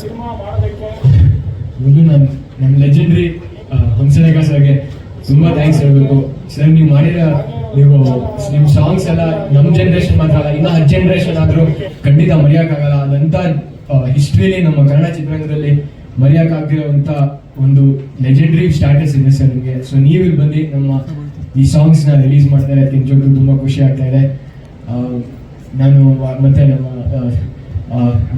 Cinema ಮಾಡೋದಕ್ಕೆ ಮೊದಲು ನಮ್ಮ ನಮ್ಮ ಲೆಜೆಂಡ್ರಿ ಹಂಸಲೇಖ ಸರ್ಗೆ ತುಂಬ ಥ್ಯಾಂಕ್ಸ್ ಹೇಳಬೇಕು. ಸರ್, ನೀವು ಮಾಡಿರೋ ನೀವು ನಿಮ್ಮ ಸಾಂಗ್ಸ್ ಎಲ್ಲ ನಮ್ಮ ಜನ್ರೇಷನ್ ಮಾತ್ರ ಅಲ್ಲ, ಇನ್ನೂ ಹತ್ತು ಜನ್ರೇಷನ್ ಆದರೂ ಖಂಡಿತ ಮರೆಯೋಕ್ಕಾಗಲ್ಲ. ಅದಂಥ ಹಿಸ್ಟ್ರಿಲಿ ನಮ್ಮ ಕನ್ನಡ ಚಿತ್ರರಂಗದಲ್ಲಿ ಮರೆಯೋಕ್ಕಾಗಿರೋಂಥ ಒಂದು ಲೆಜೆಂಡ್ರಿ ಸ್ಟಾಟಸ್ ಇದೆ ಸರ್ ನಿಮಗೆ. ಸೊ ನೀವು ಇಲ್ಲಿ ಬಂದು ನಮ್ಮ ಈ ಸಾಂಗ್ಸ್ನ ರಿಲೀಸ್ ಮಾಡ್ತಾ ಇರೋದಕ್ಕೆ ತುಂಬ ಖುಷಿ ಆಗ್ತಾ ಇದೆ. ನಾನು ಮತ್ತೆ ನಮ್ಮ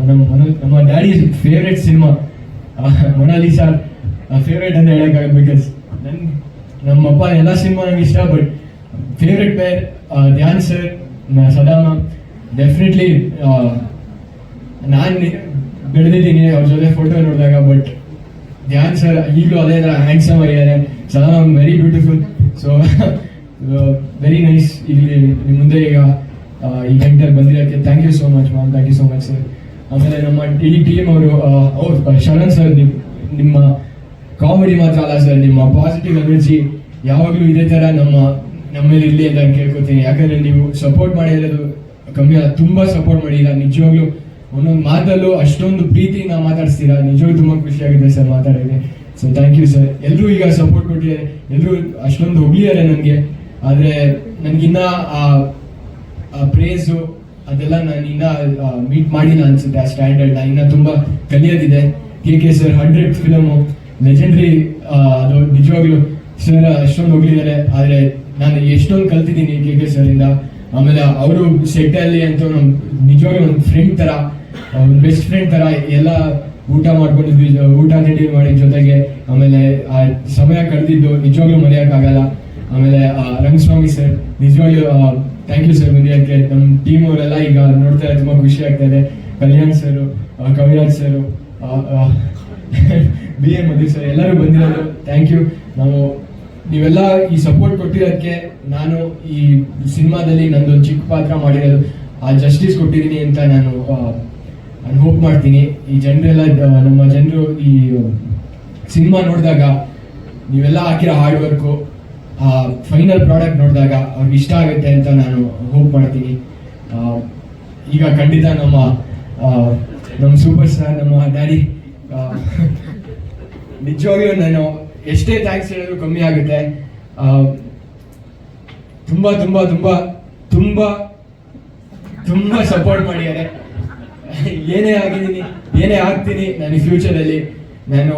ನಮ್ಮ ನಮ್ಮ daddy favourite cinema Monalisa favourite ಅಂತ ಹೇಳೋಕ್ಕಾಗ ಬಿಕಾಸ್ ನನ್, ನಮ್ಮಪ್ಪ ಎಲ್ಲ ಸಿನಿಮಾ ನನಗೆ ಇಷ್ಟ but favourite pair Dhyan sir Sadha ma'am definitely ನಾನು ಬೆಳೆದಿದ್ದೀನಿ ಅವ್ರ ಜೊತೆ ಫೋಟೋ ನೋಡಿದಾಗ ಬಟ್ ಧ್ಯಾನ್ ಸರ್ ಈಗಲೂ ಅದೇ ಥರ ಹ್ಯಾಂಡ್ಸಮ್ ಆಗಿದ್ದಾರೆ. Sadha ma'am very beautiful so very nice ಇಲ್ಲಿ ನಿಮ್ಮ ಮುಂದೆ ಈಗ ಈ ಗಂಟೆಗೆ ಬಂದಿರೋಕ್ಕೆ thank you so much ma'am thank you so much sir ಆಮೇಲೆ ನಮ್ಮ ಇಡೀ ಟೀಮ್ ಅವರು ಶರಣ್ ಸರ್ ನಿಮ್ಮ ನಿಮ್ಮ ಕಾಮಿಡಿ ಮಾತ್ರ ಅಲ್ಲ ಸರ್ ನಿಮ್ಮ ಪಾಸಿಟಿವ್ ಎನರ್ಜಿ ಯಾವಾಗಲೂ ಇದೇ ಥರ ನಮ್ಮ ನಮ್ಮಲ್ಲಿ ಇರಲಿ ಅಂತ ನಾನು ಕೇಳ್ಕೊತೀನಿ. ಯಾಕಂದ್ರೆ ನೀವು ಸಪೋರ್ಟ್ ಮಾಡಿರೋದು ಕಮ್ಮಿ ಅಲ್ಲ, ತುಂಬ ಸಪೋರ್ಟ್ ಮಾಡಿಲ್ಲ ನಿಜವಾಗ್ಲೂ ಒಂದೊಂದು ಮಾತಲ್ಲೂ ಅಷ್ಟೊಂದು ಪ್ರೀತಿಯಿಂದ ಮಾತಾಡ್ತೀರಾ ನಿಜವಾಗ್ಲೂ ತುಂಬ ಖುಷಿಯಾಗಿದೆ ಸರ್ ಮಾತಾಡೋಕ್ಕೆ. ಸೊ ಥ್ಯಾಂಕ್ ಯು ಸರ್ ಎಲ್ಲರೂ ಈಗ ಸಪೋರ್ಟ್ ಕೊಟ್ಟಿದ್ದಾರೆ. ಎಲ್ಲರೂ ಅಷ್ಟೊಂದು ಹೊಗಳಿದ್ದಾರೆ ನನಗೆ. ಆದರೆ ನನಗಿನ್ನ, ಆ ಪ್ರೇಸು ಅದೆಲ್ಲ ನಾನು ಇನ್ನ ಮೀಟ್ ಮಾಡಿಲ್ಲ ಅನ್ಸುತ್ತೆ. ಆ ಸ್ಟ್ಯಾಂಡರ್ಡ್ ಇನ್ನ ತುಂಬಾ ಕಲಿಯೋದಿದೆ. K K sir hundred film legendary ಅದು ನಿಜವಾಗ್ಲೂ ಸರ್ ಅಷ್ಟೊಂದು ಹೋಗ್ಲಿದ್ದಾರೆ ಆದರೆ ನಾನು ಎಷ್ಟೊಂದು ಕಲ್ತಿದ್ದೀನಿ ಕೆ ಕೆ ಸರ್ ಇಂದ. ಆಮೇಲೆ ಅವರು ಸೆಟ್ ಅಲ್ಲಿ ಅಂತೂ ನಮ್, ನಿಜವಾಗ್ಲೂ ಒಂದು ಫ್ರೆಂಡ್ ತರ ಬೆಸ್ಟ್ ಫ್ರೆಂಡ್ ತರ ಎಲ್ಲ ಊಟ ಮಾಡ್ಕೊಂಡಿದ್ವಿ, ಊಟ ತಿಂಡಿ ಮಾಡಿದ ಜೊತೆಗೆ. ಆಮೇಲೆ ಆ ಸಮಯ ಕಳೆದಿದ್ದು ನಿಜವಾಗ್ಲೂ ಮರೆಯೋಕ್ಕಾಗಲ್ಲ. ಆಮೇಲೆ ರಂಗಸ್ವಾಮಿ ಸರ್, ನಿಜವಾಗ್ಲೂ ಥ್ಯಾಂಕ್ ಯು ಸರ್ ಬಂದಿದ್ದಕ್ಕೆ ನಮ್ಮ ಟೀಮ್ ಅವರೆಲ್ಲ ಈಗ ನೋಡ್ತಾ ತುಂಬಾ ಖುಷಿ ಆಗ್ತಾ ಇದೆ. Kalyan sir Kaviraj sir B A Madhu sir ಎಲ್ಲರೂ ಬಂದಿರೋದು ಥ್ಯಾಂಕ್ ಯು ನಾವು, ನೀವೆಲ್ಲ ಈ ಸಪೋರ್ಟ್ ಕೊಟ್ಟಿರೋದಕ್ಕೆ ನಾನು ಈ ಸಿನಿಮಾದಲ್ಲಿ ನಂದೊಂದು ಚಿಕ್ಕ ಪಾತ್ರ ಮಾಡಿರೋದು, ಆ ಜಸ್ಟಿಸ್ ಕೊಟ್ಟಿದ್ದೀನಿ ಅಂತ ನಾನು ನಾನು ಹೋಪ್ ಮಾಡ್ತೀನಿ. ಈ ಜನರೆಲ್ಲ ನಮ್ಮ ಜನರು ಈ ಸಿನಿಮಾ ನೋಡಿದಾಗ ನೀವೆಲ್ಲ ಹಾಕಿರೋ ಹಾರ್ಡ್ ವರ್ಕು ಫೈನಲ್ ಪ್ರಾಡಕ್ಟ್ ನೋಡಿದಾಗ ಅವ್ರಿಗೆ ಇಷ್ಟ ಆಗುತ್ತೆ ಅಂತ ನಾನು ಹೋಪ್ ಮಾಡ್ತೀನಿ. ಈಗ ಖಂಡಿತ ನಮ್ಮ ನಮ್ಮ ಸೂಪರ್ ಸ್ಟಾರ್ ನಮ್ಮ ಡ್ಯಾಡಿ ನಿಜವಾಗ್ಲೂ ನಾನು ಎಷ್ಟೇ ಥ್ಯಾಂಕ್ಸ್ ಹೇಳಿದ್ರು ಕಮ್ಮಿ ಆಗುತ್ತೆ. ತುಂಬ ತುಂಬ ತುಂಬ ತುಂಬ, ತುಂಬಾ ಸಪೋರ್ಟ್ ಮಾಡಿದ್ದಾರೆ. ಏನೇ ಆಗಿದ್ದೀನಿ, ಏನೇ ಆಗ್ತೀನಿ ನಾನು ಫ್ಯೂಚರಲ್ಲಿ ನಾನು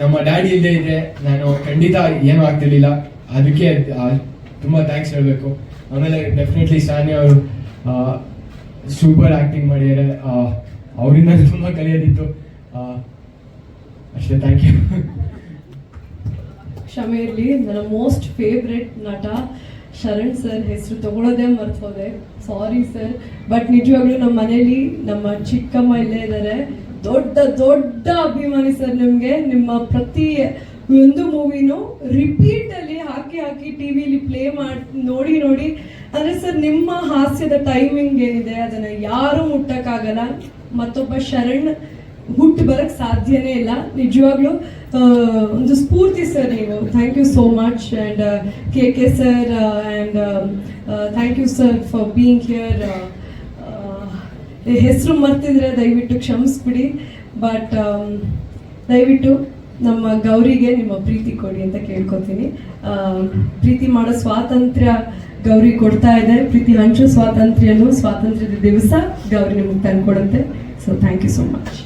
ನಮ್ಮ ಡ್ಯಾಡಿ ಇಲ್ಲದೆ ಇದ್ದರೆ ನಾನು ಖಂಡಿತ ಏನೂ ಆಗ್ತಿರ್ಲಿಲ್ಲ. ಅದಕ್ಕೆ ತುಂಬ ಥ್ಯಾಂಕ್ಸ್ ಹೇಳಬೇಕು. ಆಮೇಲೆ ಡೆಫಿನೆಟ್ಲಿ ಸಾನಿ ಅವರು ಸೂಪರ್ ಆ್ಯಕ್ಟಿಂಗ್ ಮಾಡಿದ್ದಾರೆ. ಅವರಿಂದ ತುಂಬ ಕಲಿಯೋದಿತ್ತು. ಅಷ್ಟೇ ಥ್ಯಾಂಕ್ ಯು ಕ್ಷಮೆ ಇರಲಿ. ನನ್ನ ಮೋಸ್ಟ್ ಫೇವ್ರೆಟ್ ನಟ ಶರಣ್ ಸರ್, ಹೆಸರು ತಗೊಳ್ಳೋದೇ ಮರ್ತೋದೆ ಸಾರಿ ಸರ್ ಬಟ್ ನಿಜವಾಗ್ಲೂ ನಮ್ಮ ಮನೇಲಿ ನಮ್ಮ ಚಿಕ್ಕಮ್ಮ ಇಲ್ಲೇ ಇದ್ದಾರೆ. ದೊಡ್ಡ ದೊಡ್ಡ ಅಭಿಮಾನಿ ಸರ್ ನಿಮಗೆ. ನಿಮ್ಮ ಪ್ರತಿ ಒಂದು ಮೂವಿನೂ ರಿಪೀಟ್ ಅಲ್ಲಿ ಹಾಕಿ ಹಾಕಿ ಟಿವಿಲಿ ಪ್ಲೇ ಮಾಡಿ, ನೋಡಿ ನೋಡಿ. ಅಂದ್ರೆ ಸರ್ ನಿಮ್ಮ ಹಾಸ್ಯದ ಟೈಮಿಂಗ್ ಏನಿದೆ? ಅದನ್ನ ಯಾರು ಮುಟ್ಟಕ್ಕಾಗಲ್ಲ. ಮತ್ತೊಬ್ಬ ಶರಣ್ ಹುಟ್ಟು ಬರಕ್ಕೆ ಸಾಧ್ಯನೇ ಇಲ್ಲ. ನಿಜವಾಗ್ಲೂ ಒಂದು ಸ್ಫೂರ್ತಿ ಸರ್ ನೀವು. Thank you so much and K K sir and thank you sir for being here ಹೆಸರು ಮರ್ತಿದ್ರೆ ದಯವಿಟ್ಟು ಕ್ಷಮಿಸ್ಬಿಡಿ. ಬಟ್ ದಯವಿಟ್ಟು ನಮ್ಮ ಗೌರಿಗೆ ನಿಮ್ಮ ಪ್ರೀತಿ ಕೊಡಿ ಅಂತ ಕೇಳ್ಕೊತೀನಿ. ಪ್ರೀತಿ ಮಾಡೋ ಸ್ವಾತಂತ್ರ್ಯ ಗೌರಿ ಕೊಡ್ತಾ ಇದೆ ಪ್ರೀತಿ ಹಂಚು ಸ್ವಾತಂತ್ರ್ಯನೂ ಸ್ವಾತಂತ್ರ್ಯದ ದಿವಸ ಗೌರಿ ನಿಮಗೆ ತಂದು ಕೊಡುತ್ತೆ so thank you so much